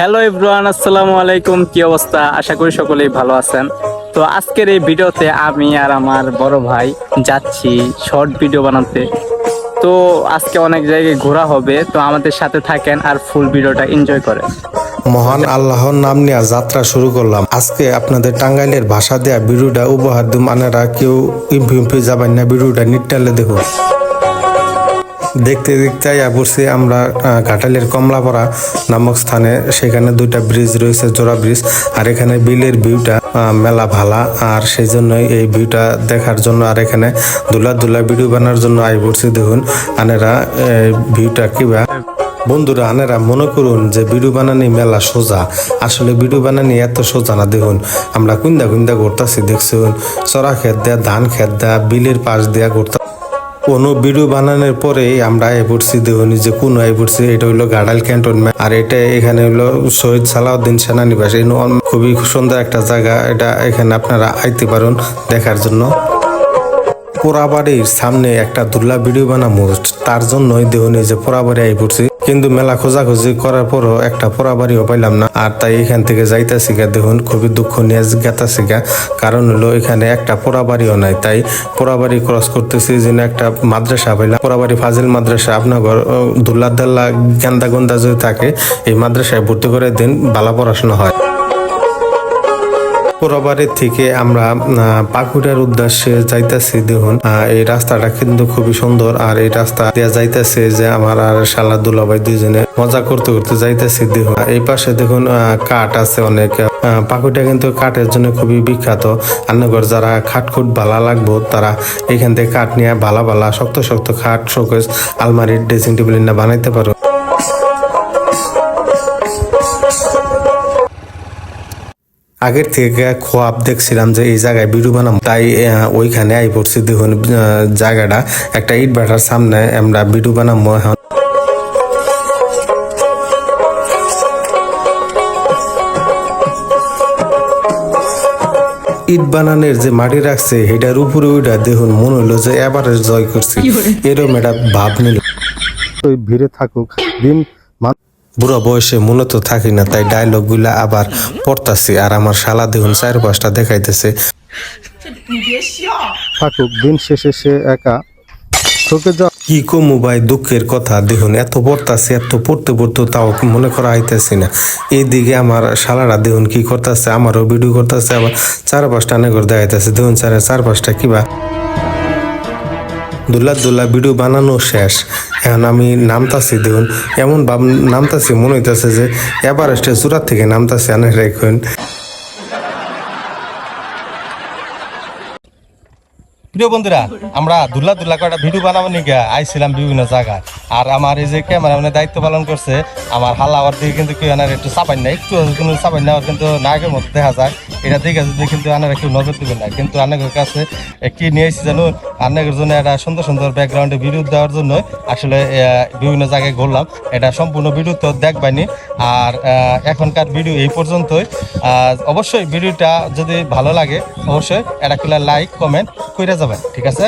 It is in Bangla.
হ্যালো এভরিওয়ান, আসসালামু আলাইকুম। কি অবস্থা? আশা করি সকলেই ভালো আছেন। তো আজকের এই ভিডিওতে আমি আর আমার বড় ভাই যাচ্ছি শর্ট ভিডিও বানাতে। তো আজকে অনেক জায়গায় ঘোরা হবে, তো আমাদের সাথে থাকেন আর ফুল ভিডিওটা এনজয় করেন। মহান আল্লাহর নাম নিয়ে যাত্রা শুরু করলাম। আজকে আপনাদের টাঙ্গাইলের ভাষা দেয়া ভিডিওটা উপহার দিম, আনারা কেউ ইম্পি ইম্পি যাবেন না, ভিডিওটা নিটালে দেখুন। দেখতে দেখতে আইয়া পড়ছি, আমরা ঘাটালের কমলাপাড়া নামক স্থানে। সেখানে দুইটা ব্রিজ রয়েছে, জোড়া ব্রিজ আর এখানে বিলের ভিউটা মেলা ভালা। আর সেই জন্যই এই ভিউটা দেখার জন্য আর এখানে দুলা দুলা ভিডিও বানার জন্য আই পড়ছি। দেখুন, আনেরা ভিউটা কিবা বন্ধুরা, আনেরা মনে করুন যে ভিডিও বানানি মেলা সোজা। আসলে ভিডিও বানানি এত সোজা না, দেখুন। আমরা কুন্দা কুন্দা করতেছি দেখছুন চড়া খেত দেয়া, ধান খেত দেয়া, বিলের পাশ দেয়া করতে কোনো ভিডিও বানানোর পরে আমরা এ পড়ছি দেখুন যে কোন আই পড়ছি এটা হইল গাডাল ক্যান্টনমেন্ট। আর এটা এখানে হইল শহীদ সালাউদ্দিন সেনানিবাস। এই খুবই সুন্দর একটা জায়গা। এটা এখানে আপনারা আইতে পারেন দেখার জন্য। পোড়াবাড়ির সামনে একটা দুর্লা ভিডিও বানাবো তার জন্যই দেহনি যে পোড়াবাড়ি আই পড়ছি কিন্তু মেলা খোঁজাখুঁজি করার পরও একটা পোড়া বাড়িও পাইলাম না। আর তাই এখান থেকে যাইতাছি গা। দেখুন, খুবই দুঃখ নিয়ে গেতাছি গা। কারণ হলো, এখানে একটা পোড়া বাড়িও নাই। তাই পোড়া বাড়ি ক্রস করতেছি, যেন একটা মাদ্রাসা পাইলাম। পোড়া বাড়ি ফাজিল মাদ্রাসা আপনার দুল্লা দাল্লা গেন্দা গন্দা যদি থাকে, এই মাদ্রাসায় ভর্তি করে দিন ভালো পড়াশোনা হয়। পোড়াবাড়ির থেকে আমরা পাকুড়ার উদ্দেশ্যে যাইতেছি দেখুন। এই রাস্তাটা কিন্তু খুবই সুন্দর আর এই রাস্তা দিয়ে যাইতেছে যে আমার আর শালা দুলাভাই দুইজনে মজা করতে করতে যাইতেছি দেখুন। এই পাশে দেখুন কাঠ আছে অনেক। পাকুড়া কিন্তু কাঠের জন্য খুবই বিখ্যাত। আন্নগর যারা খাট খুট ভালা লাগবো, তারা এখান থেকে কাঠ নিয়ে ভালা ভালা শক্ত শক্ত খাট, শোকেস, আলমারির ড্রেসিং টেবিল না বানাইতে পারো। আগের থেকে খোয়াব দেখছিলাম যে এই জায়গায় ভিডিও বানাম তাই আহ, ওইখানে আই পড়ছি দেখুন জায়গাটা। একটা ইট ভাটার সামনে আমরা ভিডিও বানাবো ইট বানানোর যে মাটি রাখছে এটার উপরে ওইটা দেখুন মনে হইল যে এবারে জয় করছি। এরকম একটা ভাব নিল। ভিড়ে থাকুক দিন বুড়া বয়সে মূলত থাকি না তাই ডায়লগগুলা আবার পড়তাছি আর আমার শালা দেখুন চার পাঁচটা দেখাইতেছে। থাকুক দিন শেষে সে একা। তোকে যা কি কমু ভাই দুঃখের কথা দেখুন এত পড়তাছে এত পড়তে পড়তে তাও মনে করা আইতেছি না। এইদিকে আমার শালারা দেখুন কি করতেছে আমারও ভিডিও করতেছে আবার চার পাঁচটা নেগর দেখাইতেছে। দেখুন চার চার পাঁচটা কিবা দুল্লা দুল্লা ভিডিও বানানো শেষ। এখন আমি নামতাছি দেখুন, এমন নামতাছি, মনে হইতাছে যে এভারেস্টের চূড়ার থেকে নামতাছি আনে রেখুন প্রিয় বন্ধুরা, আমরা দুল্লা দুল্লা কয়টা ভিডিও বানাবো নিকে আইছিলাম বিভিন্ন জায়গায়। আর আমার এই যে ক্যামেরা মানে দায়িত্ব পালন করছে, আমার হাল্লা আমার দিকে কিন্তু কেউ আনার একটু চাপাই না একটু কোনো চাপাই না কিন্তু নায়কের মতো দেখা যায়। এটা দেখে যদি কিন্তু আনার একটু নজর দিবেন না। কিন্তু আনাকের কাছে কি নিয়ে এসেছি জানুন আনাকের জন্য একটা সুন্দর সুন্দর ব্যাকগ্রাউন্ডে ভিডিও দেওয়ার জন্য। আসলে বিভিন্ন জায়গায় ঘুরলাম। এটা সম্পূর্ণ ভিডিও তো দেখবানি আর এখনকার ভিডিও এই পর্যন্তই। অবশ্যই ভিডিওটা যদি ভালো লাগে, অবশ্যই এটা লাইক কমেন্ট করে যাবেন ঠিক আছে?